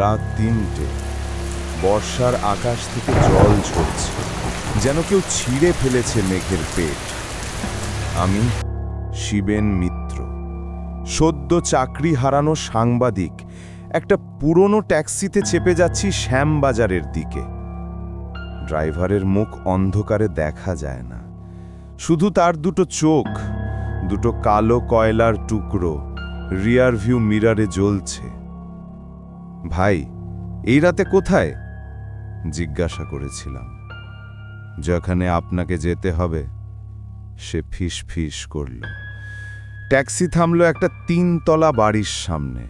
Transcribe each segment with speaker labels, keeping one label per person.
Speaker 1: রাত তিনটে। বর্ষার আকাশ থেকে জল ঝরছে, যেন কেউ ছিঁড়ে ফেলেছে মেঘের পেট। আমি শিবেন মিত্র। সদ্য চাকরি হারানো সাংবাদিক, একটা পুরনো ট্যাক্সিতে চেপে যাচ্ছি শ্যামবাজারের দিকে। ড্রাইভারের মুখ অন্ধকারে দেখা যায় না। শুধু তার দুটো চোখ, দুটো কালো কয়লার টুকরো রিয়ার ভিউ মিরারে জ্বলছে। ভাই, এই রাতে কোথায়? জিজ্ঞাসা করেছিলাম। যেখানে আপনাকে যেতে হবে, সে ফিস ফিস করল। ট্যাক্সি থামল একটা তিনতলা বাড়ির সামনে।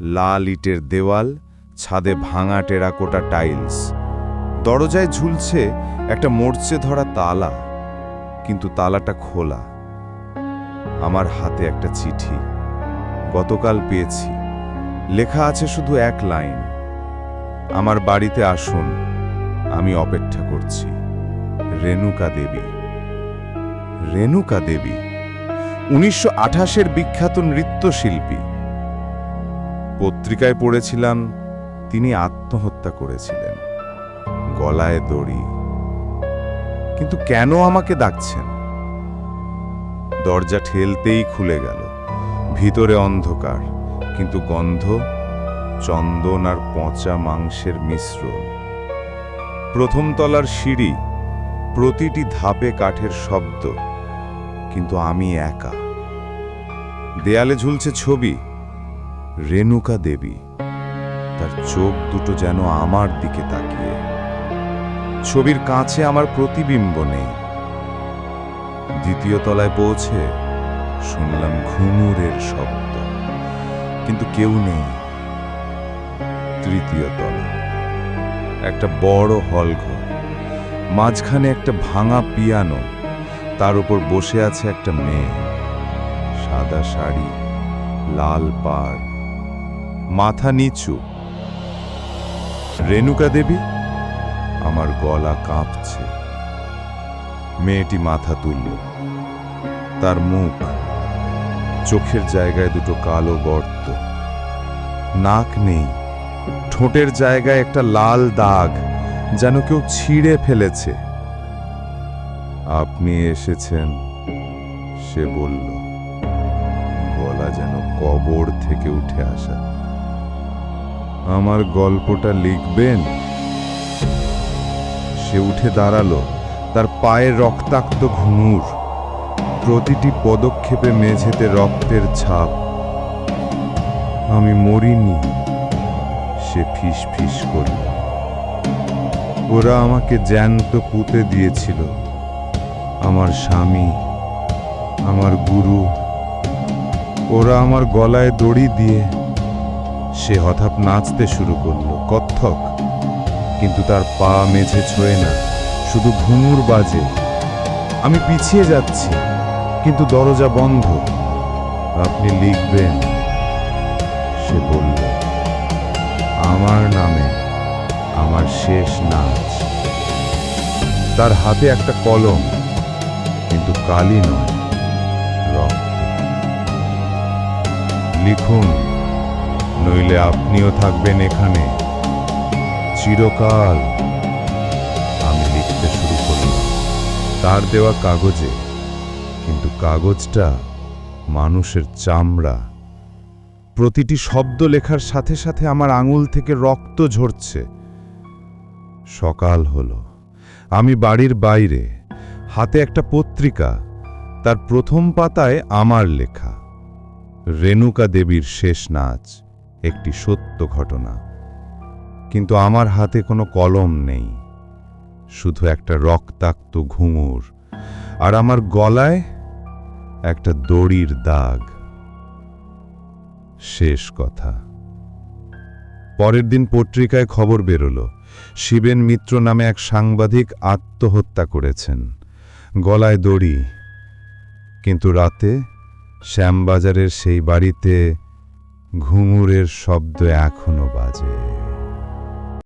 Speaker 1: লাল ইটের দেওয়াল, ছাদে ভাঙা টেরাকোটা টাইলস। দরজায় ঝুলছে একটা মরচে ধরা তালা, কিন্তু তালাটা খোলা। আমার হাতে একটা চিঠি। গতকাল পেয়েছি। লেখা আছে শুধু এক লাইন, আমার বাড়িতে আসুন, আমি অপেক্ষা করছি। রেণুকা দেবী। রেণুকা দেবী, উনিশশো আঠাশের বিখ্যাত নৃত্যশিল্পী। পত্রিকায় পড়েছিলাম, তিনি আত্মহত্যা করেছিলেন, গলায় দড়ি। কিন্তু কেন আমাকে ডাকছেন? দরজা ঠেলতেই খুলে গেল, ভিতরে অন্ধকার। কিন্তু গন্ধ, চন্দন আর পচা মাংসের মিশ্রণ। প্রথম তলার সিঁড়ি প্রতিটি ধাপে কাঠের শব্দ, কিন্তু আমি একা। দেয়ালে ঝুলছে ছবি, রেণুকা দেবী। তার চোখ দুটো যেন আমার দিকে তাকিয়ে। ছবির কাছে আমার প্রতিবিম্ব নেই। দ্বিতীয় তলায় পৌঁছে শুনলাম ঘুঙুরের শব্দ। কিন্তু কেউ নেই। তৃতীয় তলা। একটা বড় হল ঘর। মাঝখানে একটা ভাঙা পিয়ানো। তার উপর বসে আছে একটা মেয়ে। সাদা শাড়ি, লাল পাড়। মাথা নিচু। রেণুকা দেবী, আমার গলা কাঁপছে। মেয়েটি মাথা তুলল। তার মুখ চোখের জায়গায় দুটো কালো গর্ত। নাক নেই। ঠোঁটের জায়গায় একটা লাল দাগ যেন কেউ ছিঁড়ে ফেলেছে। আপনি এসেছেন, সে বলল। গলা যেন কবর থেকে উঠে আসা। আমার গল্পটা লিখবেন? সে উঠে দাঁড়াল, তার পায়ে রক্তাক্ত ঘুঙুর। প্রতিটি পদক্ষেপে মেঝেতে রক্তের ছাপ। আমি মরিনি, সে ফিস ফিস করল ওরা আমাকে জ্যান্ত পুঁতে দিয়েছিল। আমার স্বামী, আমার গুরু, ওরা আমার গলায় দড়ি দিয়ে সে হঠাৎ নাচতে শুরু করল, কত্থক। কিন্তু তার পা মেঝে ছোঁয়ে না, শুধু ঘুঙুর বাজে। আমি পিছিয়ে যাচ্ছি। কিন্তু দরজা বন্ধ। আপনি লিখবেন, সে বলল, আমার নামে আমার শেষ নাচ। তার হাতে একটা কলম, কিন্তু কালি নয়, রক্ত। লিখুন, নইলে আপনিও থাকবেন এখানে। চিরকাল আমি লিখতে শুরু করলাম। তার দেওয়া কাগজে কিন্তু কাগজটা মানুষের চামড়া। প্রতিটি শব্দ লেখার সাথে সাথে আমার আঙুল থেকে রক্ত ঝরছে। সকাল হলো। আমি বাড়ির বাইরে। হাতে একটা পত্রিকা। তার প্রথম পাতায় আমার লেখা। রেণুকা দেবীর শেষ নাচ। একটি সত্য ঘটনা। কিন্তু আমার হাতে কোনো কলম নেই। শুধু একটা রক্তাক্ত ঘুঙুর। আর আমার গলায় একটা দড়ির দাগ। শেষ কথা। পরের দিন পত্রিকায় খবর বেরোলো। শিবেন মিত্র নামে এক সাংবাদিক আত্মহত্যা করেছেন। গলায় দড়ি। কিন্তু রাতে শ্যামবাজারের সেই বাড়িতে ঘুঙুরের শব্দ এখনও বাজে।